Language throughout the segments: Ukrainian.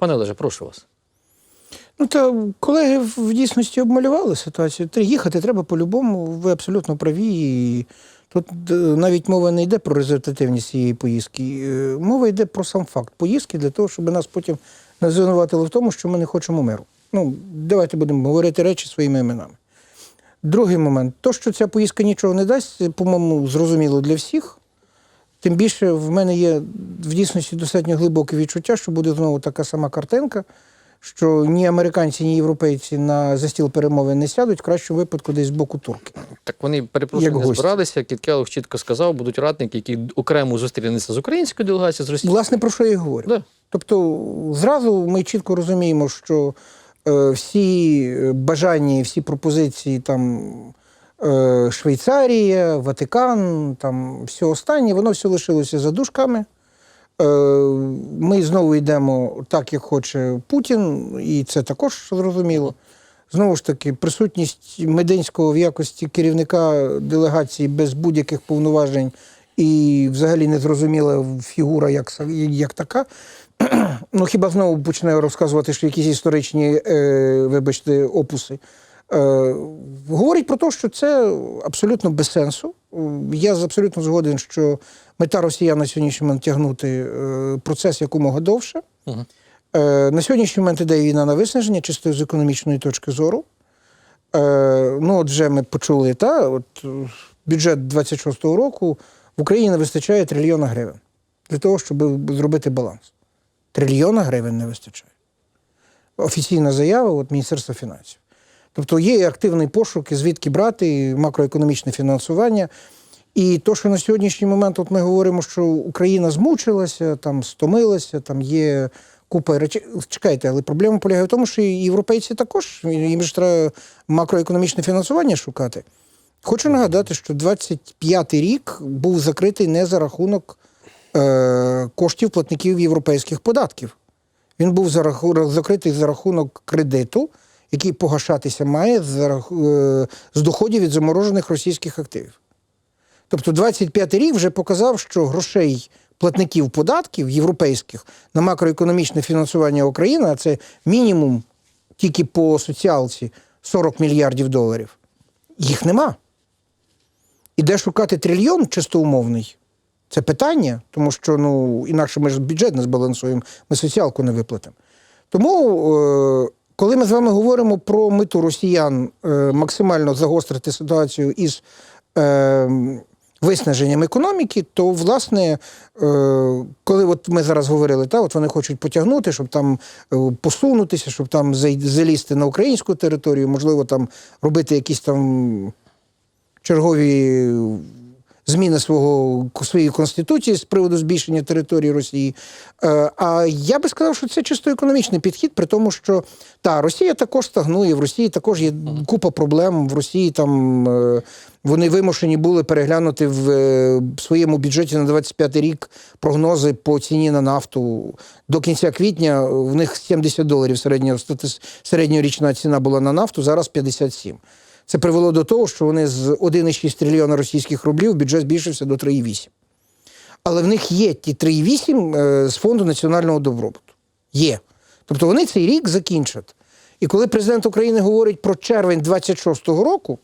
Пане Олеже, прошу вас. Ну, та колеги в дійсності обмалювали ситуацію. Їхати треба по-любому, ви абсолютно праві. І тут е, навіть мова не йде про результативність цієї поїздки. Е, Мова йде про сам факт поїздки для того, щоб нас потім не звинуватили в тому, що ми не хочемо миру. Ну, давайте будемо говорити речі своїми іменами. Другий момент. То, що ця поїздка нічого не дасть, по-моєму, зрозуміло для всіх. Тим більше в мене є в дійсності достатньо глибоке відчуття, що буде знову така сама картинка, що ні американці, ні європейці на за стіл перемови не сядуть, в кращому випадку десь з боку турки. Так вони перепрошую, не збиралися. Кіт Келлог чітко сказав, будуть радники, які окремо зустрінуться з українською делегацією, з російською. Власне, про що я і говорю. Да. Тобто, зразу ми чітко розуміємо, що е, всі е, бажання всі пропозиції там Швейцарія, Ватикан, там все останнє, воно все лишилося за дужками. Е, ми знову йдемо так, як хоче Путін, і це також зрозуміло. Знову ж таки, присутність Мединського в якості керівника делегації без будь-яких повноважень і взагалі незрозуміла фігура як, як така. Ну, хіба знову почне розказувати, що якісь історичні, е, вибачте, опуси. Е, говорить про те, що це абсолютно без сенсу. Я абсолютно згоден, що мета росіян на сьогоднішній момент тягнути е, процес якомога довше. Е, на сьогоднішній момент іде війна на виснаження, чисто з економічної точки зору. Ну, от вже ми почули, та, от, бюджет 26-го року в Україні не вистачає трильйона гривень для того, щоб зробити баланс. Трильйона гривень не вистачає. Офіційна заява от, Міністерства фінансів. Тобто є активний пошук, і звідки брати і макроекономічне фінансування. І то, що на сьогоднішній момент от ми говоримо, що Україна змучилася, там стомилася, там є купа речей. Чекайте, але проблема полягає в тому, що і європейці також їм ж треба макроекономічне фінансування шукати. Хочу нагадати, що 25-й рік був закритий не за рахунок е, коштів платників європейських податків. Він був за раху- закритий за рахунок кредиту, який погашатися має рах- е, з доходів від заморожених російських активів. Тобто 25 рік вже показав, що грошей платників податків європейських на макроекономічне фінансування України, а це мінімум тільки по соціалці 40 мільярдів доларів, їх нема. І де шукати трильйон чистоумовний? Це питання, тому що ну, інакше ми ж бюджет не збалансуємо, ми соціалку не виплатимо. Тому, е, коли ми з вами говоримо про мету росіян е, максимально загострити ситуацію із е, виснаженням економіки, то, власне, е, коли от ми зараз говорили, та, от вони хочуть потягнути, щоб там посунутися, щоб там залізти на українську територію, можливо, там робити якісь там чергові зміни свого своєї конституції з приводу збільшення території Росії. Е, А я би сказав, що це чисто економічний підхід, при тому, що та Росія також стагнує, в Росії також є купа проблем. В Росії там е, вони вимушені були переглянути в е, своєму бюджеті на 25 рік прогнози по ціні на нафту. До кінця квітня в них 70 доларів середня, середньорічна ціна була на нафту, зараз 57. Це привело до того, що вони з 1,6 трильйона російських рублів бюджет збільшився до 3,8. Але в них є ті 3,8 е, з фонду національного добробуту. Є. Тобто вони цей рік закінчать. І коли президент України говорить про червень 26-го року,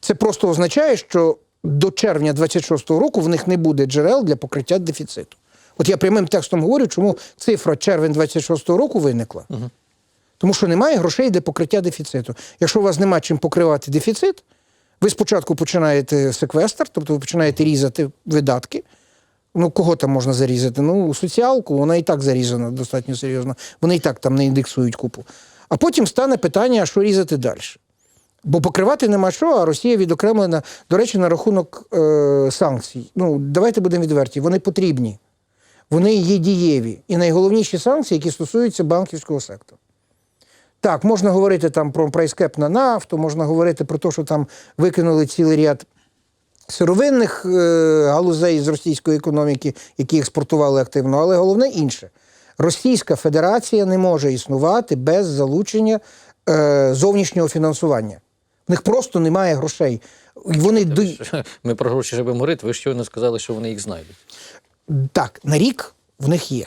це просто означає, що до червня 26-го року в них не буде джерел для покриття дефіциту. От я прямим текстом говорю, чому цифра червень 26-го року виникла. Тому що немає грошей для покриття дефіциту. Якщо у вас немає чим покривати дефіцит, ви спочатку починаєте секвестр, тобто ви починаєте різати видатки. Ну, кого там можна зарізати? Ну, соціалку, вона і так зарізана достатньо серйозно. Вони і так там не індексують купу. А потім стане питання, що різати далі. Бо покривати нема що, а Росія відокремлена, до речі, на рахунок е, санкцій. Ну, давайте будемо відверті, вони потрібні. Вони є дієві. І найголовніші санкції, які стосуються банківського сектору. Так, можна говорити там про прайскеп на нафту, можна говорити про те, що там викинули цілий ряд сировинних е, галузей з російської економіки, які експортували активно, але головне інше. Російська Федерація не може існувати без залучення е, зовнішнього фінансування. В них просто немає грошей. Вони. Ми про гроші живемо говорити, ви щойно сказали, що вони їх знайдуть. так, на рік в них є.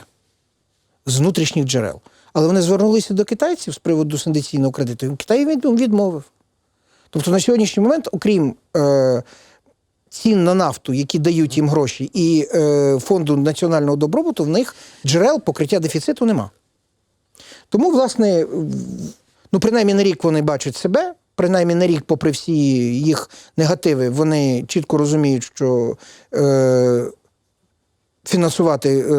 з внутрішніх джерел. Але вони звернулися до китайців з приводу сендиційного кредиту. і Китай від- відмовив. Тобто на сьогоднішній момент, окрім е, цін на нафту, які дають їм гроші, і е, фонду національного добробуту, в них джерел покриття дефіциту нема. Тому, власне, ну, принаймні на рік вони бачать себе, принаймні на рік, попри всі їх негативи, вони чітко розуміють, що е, фінансувати е,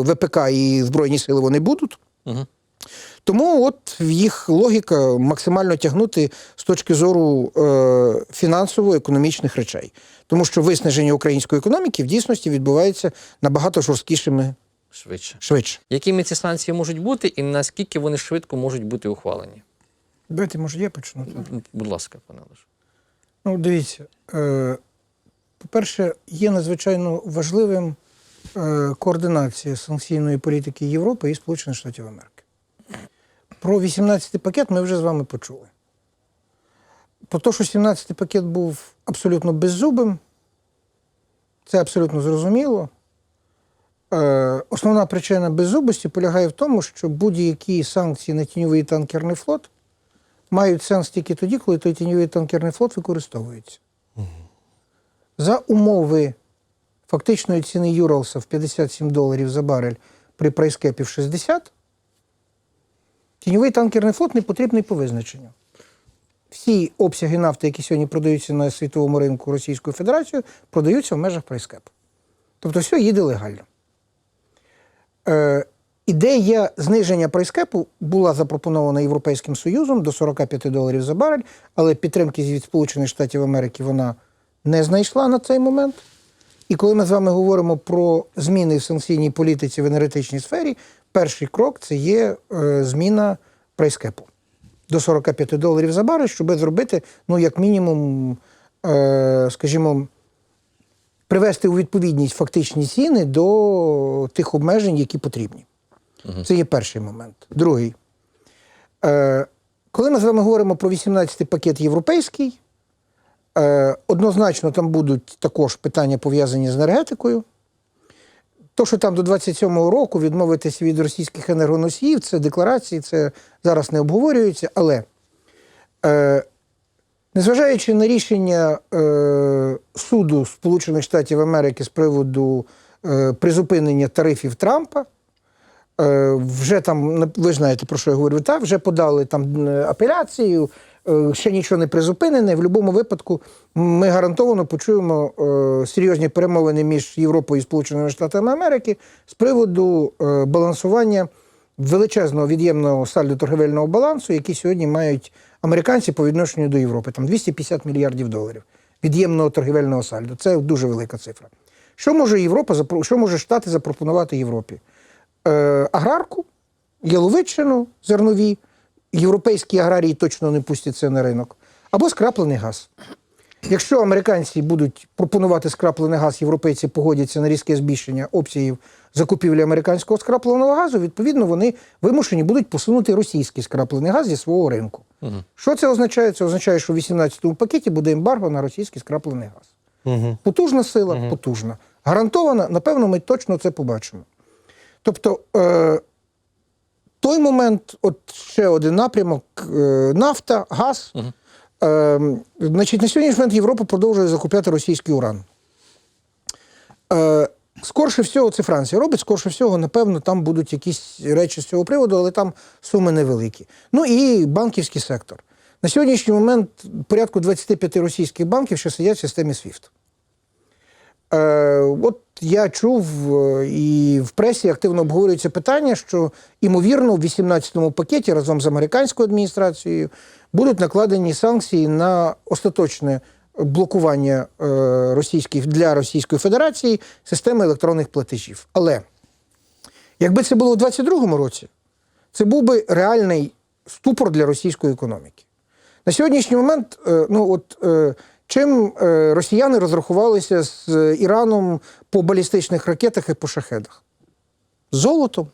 ВПК і Збройні сили вони будуть. Угу. Тому от їх логіка максимально тягнути з точки зору е, фінансово-економічних речей. Тому що виснаження української економіки в дійсності відбувається набагато жорсткішими Швидше. швидше. Якими ці санкції можуть бути, і наскільки вони швидко можуть бути ухвалені? Давайте, може, я почну. Будь ласка, пане Олеже. Ну, дивіться, е, по-перше, є надзвичайно важливим е, координація санкційної політики Європи і Сполучених Штатів Америки. Про 18-й пакет ми вже з вами почули. Про те, що 17-й пакет був абсолютно беззубим, це абсолютно зрозуміло. Е, основна причина беззубості полягає в тому, що будь-які санкції на тіньовий танкерний флот мають сенс тільки тоді, коли той тіньовий танкерний флот використовується. За умови фактичної ціни Юралса в 57 доларів за барель при прайскепі в 60, тіньовий танкерний флот не потрібний по визначенню. Всі обсяги нафти, які сьогодні продаються на світовому ринку Російською Федерацією, продаються в межах прайскепу. Тобто все їде легально. Е, ідея зниження прайскепу була запропонована Європейським Союзом до 45 доларів за барель, але підтримки від Сполучених Штатів Америки вона не знайшла на цей момент. І коли ми з вами говоримо про зміни в санкційній політиці в енергетичній сфері, перший крок це є е, зміна прайскепу до 45 доларів за барель, щоб зробити, ну, як мінімум, е, скажімо, привести у відповідність фактичні ціни до тих обмежень, які потрібні. Це є перший момент. Другий. Е, коли ми з вами говоримо про 18-й пакет європейський, однозначно там будуть також питання пов'язані з енергетикою. То, що там до 27-го року відмовитися від російських енергоносіїв, це декларації, це зараз не обговорюється. Але е, незважаючи на рішення е, суду Сполучених Штатів Америки з приводу е, призупинення тарифів Трампа, е, вже там, ви знаєте, про що я говорю, та, вже подали там е, апеляцію, е, ще нічого не призупинене. В будь-якому випадку ми гарантовано почуємо е, серйозні перемовини між Європою і Сполученими Штатами Америки з приводу е, балансування величезного від'ємного сальдо торговельного балансу, який сьогодні мають американці по відношенню до Європи. Там 250 мільярдів доларів від'ємного торговельного сальдо. Це дуже велика цифра. Що може Європа що може Штати запропонувати Європі? Е, аграрку, яловичину, зернові, європейські аграрії точно не пустять це на ринок, або скраплений газ. Якщо американці будуть пропонувати скраплений газ, європейці погодяться на різке збільшення обсягів закупівлі американського скрапленого газу, відповідно, вони вимушені будуть посунути російський скраплений газ зі свого ринку. Що це означає? Це означає, що в 18-му пакеті буде ембарго на російський скраплений газ. Угу. Потужна сила, потужна. Гарантована, напевно, ми точно це побачимо. Тобто, е, той момент, от ще один напрямок: е, нафта, газ. Е, значить, на сьогоднішній момент Європа продовжує закупляти російський уран. Е, скорше всього, це Франція робить, скорше всього, напевно, там будуть якісь речі з цього приводу, але там суми невеликі. Ну і банківський сектор. На сьогоднішній момент порядку 25 російських банків ще сидять в системі SWIFT. Е, от я чув е, і в пресі активно обговорюється питання, що ймовірно в 18-му пакеті разом з американською адміністрацією будуть накладені санкції на остаточне блокування е, російських для Російської Федерації системи електронних платежів. Але якби це було в 22-му році, це був би реальний ступор для російської економіки. На сьогоднішній момент, е, ну от чим е, росіяни розрахувалися з е, Іраном по балістичних ракетах і по шахедах? Золотом.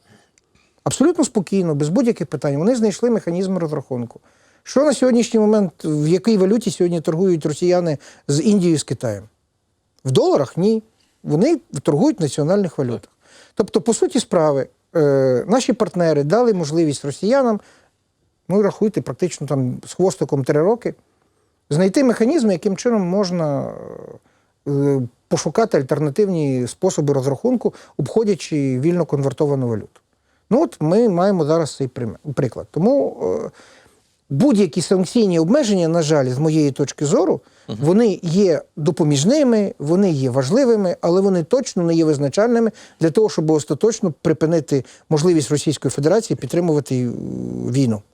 Абсолютно спокійно, без будь-яких питань. Вони знайшли механізм розрахунку. Що на сьогоднішній момент, в якій валюті сьогодні торгують росіяни з Індією і з Китаєм? В доларах ні. Вони торгують в національних валютах. Тобто, по суті справи, е, наші партнери дали можливість росіянам, ну рахуйте, практично там з хвостиком три роки, знайти механізми, яким чином можна е, пошукати альтернативні способи розрахунку, обходячи вільно конвертовану валюту. Ну от ми маємо зараз цей приклад. Тому е, будь-які санкційні обмеження, на жаль, з моєї точки зору, вони є допоміжними, вони є важливими, але вони точно не є визначальними для того, щоб остаточно припинити можливість Російської Федерації підтримувати е, війну.